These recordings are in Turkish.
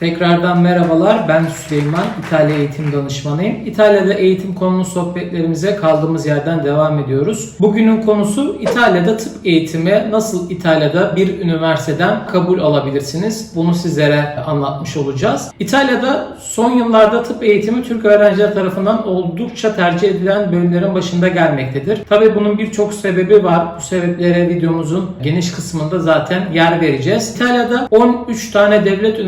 Tekrardan merhabalar. Ben Süleyman, İtalya eğitim danışmanıyım. İtalya'da eğitim konulu sohbetlerimize kaldığımız yerden devam ediyoruz. Bugünün konusu İtalya'da tıp eğitimi nasıl İtalya'da bir üniversiteden kabul alabilirsiniz? Bunu sizlere anlatmış olacağız. İtalya'da son yıllarda tıp eğitimi Türk öğrenciler tarafından oldukça tercih edilen bölümlerin başında gelmektedir. Tabii bunun birçok sebebi var. Bu sebeplere videomuzun geniş kısmında zaten yer vereceğiz. İtalya'da 13 tane devlet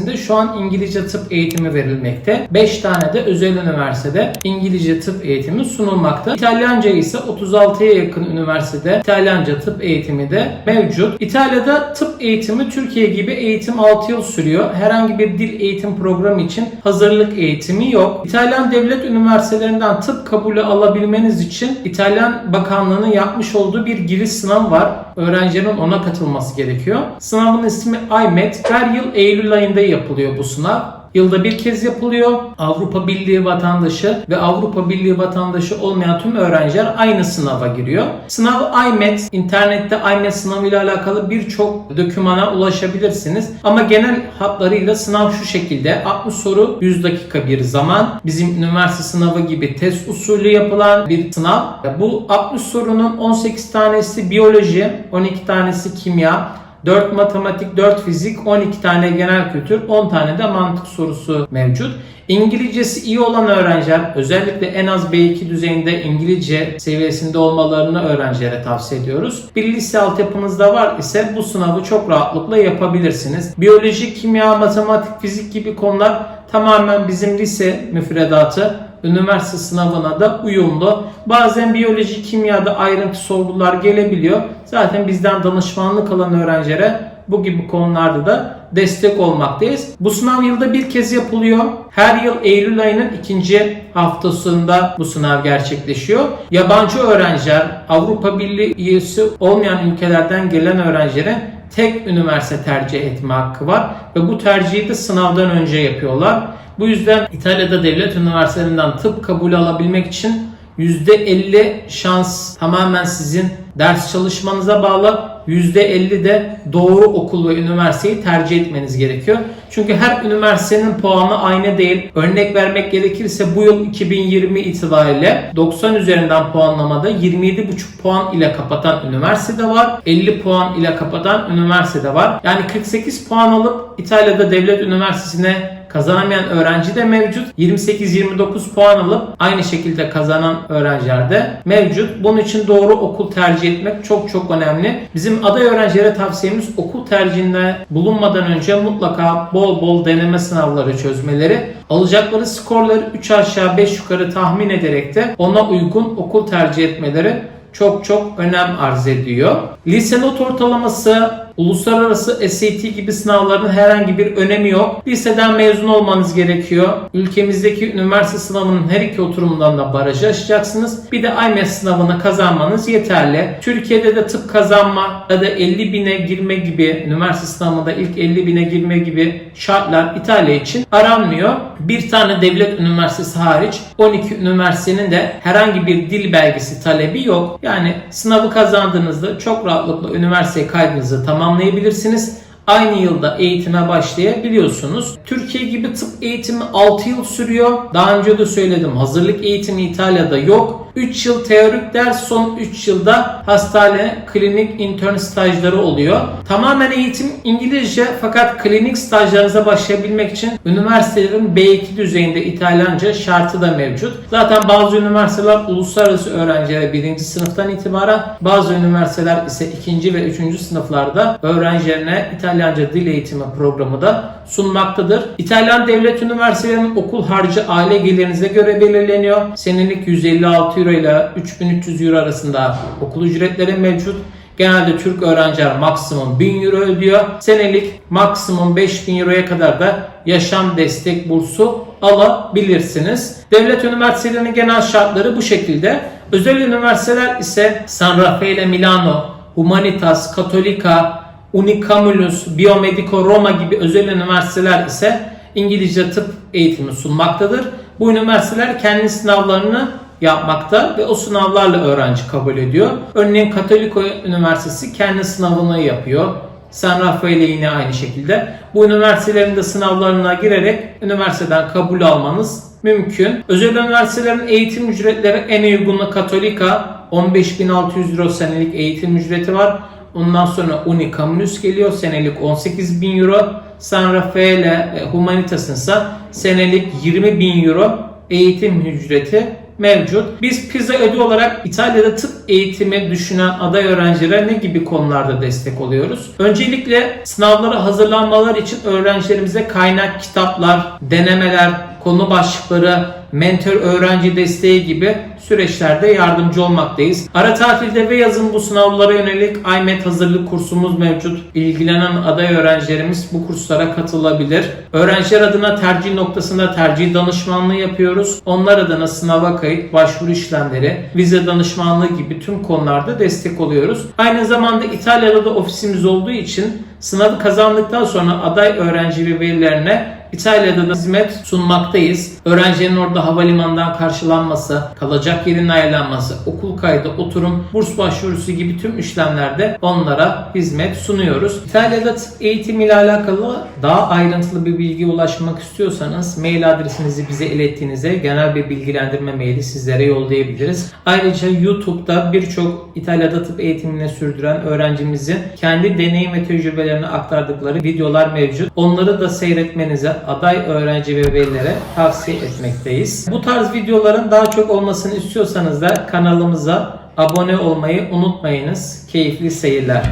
üniversitesinde şu an İngilizce tıp eğitimi verilmekte. 5 tane de özel üniversitede İngilizce tıp eğitimi sunulmakta. İtalyanca ise 36'ya yakın üniversitede İtalyanca tıp eğitimi de mevcut. İtalya'da tıp eğitimi Türkiye gibi eğitim 6 yıl sürüyor. Herhangi bir dil eğitim programı için hazırlık eğitimi yok. İtalyan devlet üniversitelerinden tıp kabulü alabilmeniz için İtalyan Bakanlığı'nın yapmış olduğu bir giriş sınavı var. Öğrencilerin ona katılması gerekiyor. Sınavın ismi IMET. Her yıl Eylül ayında yapılıyor bu sınav. Yılda bir kez yapılıyor. Avrupa Birliği vatandaşı ve Avrupa Birliği vatandaşı olmayan tüm öğrenciler aynı sınava giriyor. Sınav IMET, internette IMET sınavı ile alakalı birçok dokümana ulaşabilirsiniz. Ama genel hatlarıyla sınav şu şekilde. 60 soru 100 dakika bir zaman. Bizim üniversite sınavı gibi test usulü yapılan bir sınav. Bu 60 sorunun 18 tanesi biyoloji, 12 tanesi kimya, 4 matematik, 4 fizik, 12 tane genel kültür, 10 tane de mantık sorusu mevcut. İngilizcesi iyi olan öğrenciler özellikle en az B2 düzeyinde İngilizce seviyesinde olmalarını öğrencilere tavsiye ediyoruz. Bir lise altyapınızda var ise bu sınavı çok rahatlıkla yapabilirsiniz. Biyoloji, kimya, matematik, fizik gibi konular tamamen bizim lise müfredatı üniversite sınavına da uyumlu. Bazen biyoloji, kimyada ayrıntı sorgular gelebiliyor. Zaten bizden danışmanlık alan öğrencilere bu gibi konularda da destek olmaktayız. Bu sınav yılda bir kez yapılıyor. Her yıl Eylül ayının ikinci haftasında bu sınav gerçekleşiyor. Yabancı öğrenciler, Avrupa Birliği üyesi olmayan ülkelerden gelen öğrencilere tek üniversite tercih etme hakkı var ve bu tercihi de sınavdan önce yapıyorlar. Bu yüzden İtalya'da devlet üniversitelerinden tıp kabulü alabilmek için %50 şans tamamen sizin ders çalışmanıza bağlı. %50 de doğru okul ve üniversiteyi tercih etmeniz gerekiyor. Çünkü her üniversitenin puanı aynı değil. Örnek vermek gerekirse bu yıl 2020 itibariyle 90 üzerinden puanlamada 27,5 puan ile kapatan üniversite var. 50 puan ile kapatan üniversite var. Yani 48 puan alıp İtalya'da devlet üniversitesine kazanamayan öğrenci de mevcut. 28-29 puan alıp aynı şekilde kazanan öğrenciler de mevcut. Bunun için doğru okul tercih etmek çok çok önemli. Bizim aday öğrencilere tavsiyemiz okul tercihinde bulunmadan önce mutlaka bol bol deneme sınavları çözmeleri. Alacakları skorları 3 aşağı 5 yukarı tahmin ederek de ona uygun okul tercih etmeleri çok çok önem arz ediyor. Lise not ortalaması Uluslararası SAT gibi sınavların herhangi bir önemi yok. Liseden mezun olmanız gerekiyor. Ülkemizdeki üniversite sınavının her iki oturumundan da barajı aşacaksınız. Bir de IMES sınavını kazanmanız yeterli. Türkiye'de de tıp kazanma ya da 50 bine girme gibi üniversite sınavında ilk 50 bine girme gibi şartlar İtalya için aranmıyor. Bir tane devlet üniversitesi hariç 12 üniversitenin de herhangi bir dil belgesi talebi yok. Yani sınavı kazandığınızda çok rahatlıkla üniversite kaydınızı tamamlayabilirsiniz. Aynı yılda eğitime başlayabiliyorsunuz. Türkiye gibi tıp eğitimi 6 yıl sürüyor. Daha önce de söyledim hazırlık eğitimi İtalya'da yok. 3 yıl teorik ders son 3 yılda hastane, klinik, intern stajları oluyor. Tamamen eğitim İngilizce fakat klinik stajlarınıza başlayabilmek için üniversitelerin B2 düzeyinde İtalyanca şartı da mevcut. Zaten bazı üniversiteler uluslararası öğrencilere 1. sınıftan itibaren bazı üniversiteler ise 2. ve 3. sınıflarda öğrencilerine İtalyanca dil eğitimi programı da sunmaktadır. İtalyan devlet üniversitelerinin okul harcı aile gelirinize göre belirleniyor. Senelik 156 euro ile 3300 euro arasında okul ücretleri mevcut. Genelde Türk öğrenciler maksimum 1000 euro ödüyor. Senelik maksimum 5000 euroya kadar da yaşam destek bursu alabilirsiniz. Devlet üniversitelerinin genel şartları bu şekilde. Özel üniversiteler ise San Raffaele Milano, Humanitas, Katolika, Unicamulus, Biomedico Roma gibi özel üniversiteler ise İngilizce tıp eğitimi sunmaktadır. Bu üniversiteler kendi sınavlarını yapmakta ve o sınavlarla öğrenci kabul ediyor. Örneğin Katoliko Üniversitesi kendi sınavını yapıyor. San Rafael'e yine aynı şekilde. Bu üniversitelerin de sınavlarına girerek üniversiteden kabul almanız mümkün. Özel üniversitelerin eğitim ücretleri en uygunu Katolika 15.600 euro senelik eğitim ücreti var. Ondan sonra Uni Communis geliyor senelik 18.000 euro. San Rafael'e e, Humanitas'ın ise senelik 20.000 euro eğitim ücreti mevcut. Biz Pizza Ödü olarak İtalya'da tıp eğitimi düşünen aday öğrencilere ne gibi konularda destek oluyoruz? Öncelikle sınavlara hazırlanmalar için öğrencilerimize kaynak kitaplar, denemeler, konu başlıkları, mentor öğrenci desteği gibi süreçlerde yardımcı olmaktayız. Ara tatilde ve yazın bu sınavlara yönelik IMET hazırlık kursumuz mevcut. İlgilenen aday öğrencilerimiz bu kurslara katılabilir. Öğrenciler adına tercih noktasında tercih danışmanlığı yapıyoruz. Onlar adına sınava kayıt, başvuru işlemleri, vize danışmanlığı gibi tüm konularda destek oluyoruz. Aynı zamanda İtalya'da da ofisimiz olduğu için sınavı kazandıktan sonra aday öğrenci ve velilerine İtalya'da da hizmet sunmaktayız. Öğrencinin orada havalimanından karşılanması, kalacak yerin ayarlanması, okul kaydı, oturum, burs başvurusu gibi tüm işlemlerde onlara hizmet sunuyoruz. İtalya'da tıp eğitimi ile alakalı daha ayrıntılı bir bilgi ulaşmak istiyorsanız mail adresinizi bize ilettiğinizde genel bir bilgilendirme maili sizlere yollayabiliriz. Ayrıca YouTube'da birçok İtalya'da tıp eğitimini sürdüren öğrencimizin kendi deneyim ve tecrübelerini aktardıkları videolar mevcut. Onları da seyretmenize aday öğrenci ve velilere tavsiye etmekteyiz. Bu tarz videoların daha çok olmasını istiyorsanız da kanalımıza abone olmayı unutmayınız. Keyifli seyirler.